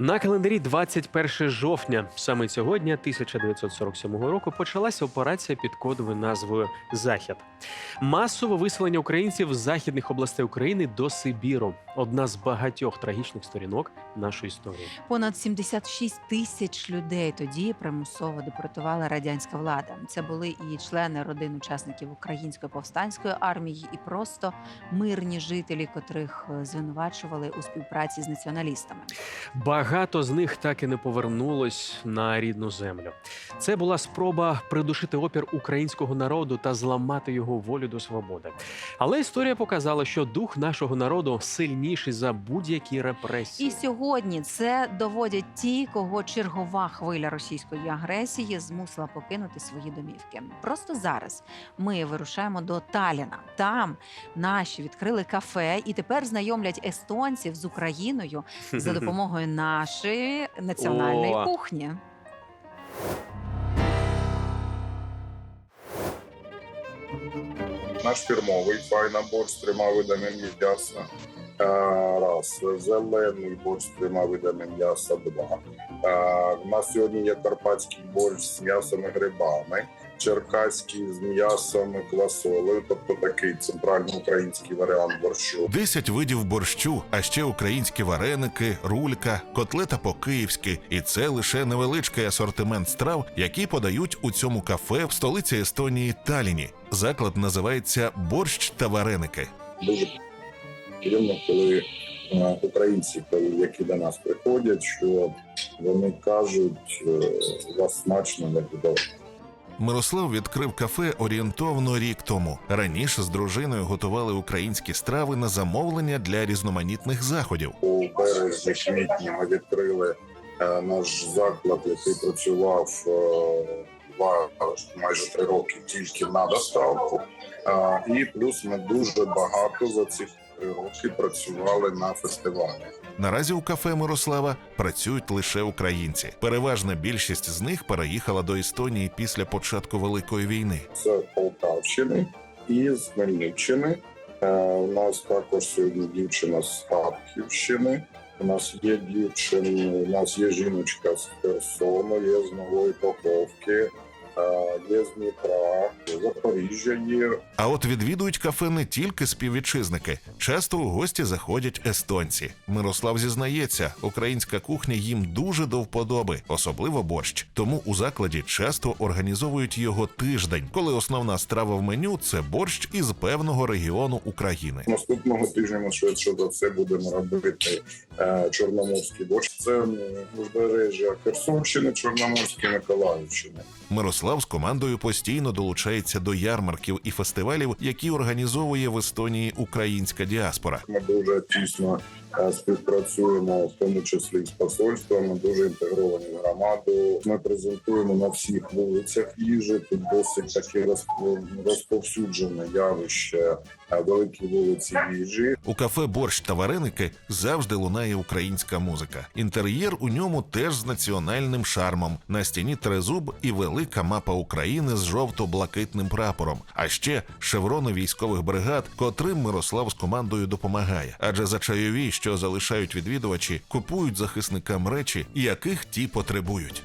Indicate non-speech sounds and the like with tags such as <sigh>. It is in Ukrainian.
На календарі 21 жовтня, саме сьогодні, 1947 року, почалася операція під кодовою назвою Захід. Масове виселення українців з західних областей України до Сибіру одна з багатьох трагічних сторінок нашої історії. Понад 76 тисяч людей тоді примусово депортувала радянська влада. Це були і члени родин учасників української повстанської армії, і просто мирні жителі, котрих е, звинувачували у співпраці з націоналістами. Багато з них так і не повернулось на рідну землю. Це була спроба придушити опір українського народу та зламати його волю до свободи. Але історія показала, що дух нашого народу сильніший за будь-які репресії. І сьогодні це доводять ті, кого чергова хвиля російської агресії змусила покинути свої домівки. Просто зараз ми вирушаємо до Таліна. Там наші відкрили кафе і тепер знайомлять естонців з Україною за <laughs> допомогою нашої національної О. кухні. Наш фірмовий файна борщ з трьома видами м'яса. Раз зелений борщ з трьома видами м'яса. Два. У нас сьогодні є карпатський борщ з м'ясом і грибами, черкаський з м'ясом і квасолею, тобто такий центральноукраїнський варіант борщу. 10 видів борщу, а ще українські вареники, рулька, котлета по-київськи. І це лише невеличкий асортимент страв, які подають у цьому кафе в столиці Естонії Таліні. Заклад називається Борщ та вареники. Дуже приємно, коли е, українці, які до нас приходять, що вони кажуть, е, у вас смачно не буде. Мирослав відкрив кафе орієнтовно рік тому. Раніше з дружиною готували українські страви на замовлення для різноманітних заходів. У березні квітні ми відкрили е, наш заклад, який працював два майже три роки тільки на доставку. І плюс ми дуже багато за ці три роки працювали на фестивалях. Наразі у кафе Мирослава працюють лише українці. Переважна більшість з них переїхала до Естонії після початку Великої війни. З Полтавщини і з Хмельниччини. Е, У нас також сьогодні дівчина з Харківщини. У нас є дівчина, у нас є жіночка з Херсону, є з Нової Каховки, е, є з Дніпра, Запоріжжя є. А от відвідують кафе не тільки співвітчизники. Часто у гості заходять естонці. Мирослав зізнається, українська кухня їм дуже до вподоби, особливо борщ. Тому у закладі часто організовують його тиждень, коли основна страва в меню це борщ із певного регіону України. Наступного тижня ми швидше за все будемо робити е, чорноморський борщ. Це узбережжя Херсонщини, Чорноморської, Миколаївщини. Мирослав з командою постійно долучається до ярмарків і фестивалів, які організовує в Естонії українська діаспора. Ми дуже тісно співпрацюємо, в тому числі з посольствами, дуже інтегровані в громаду. Ми презентуємо на всіх вулицях їжі. Тут досить таке розп- розповсюджене явище е, великі вулиці їжі. У кафе борщ та вареники завжди лунає українська музика. Інтер'єр у ньому теж з національним шармом. На стіні трезуб і велика мапа України з жовто-блакитним прапором. А ще шеврони військових бригад, котрим Мирослав з командою допомагає. Адже за чайові, що залишають відвідувачі, купують захисникам речі, яких ті потребують.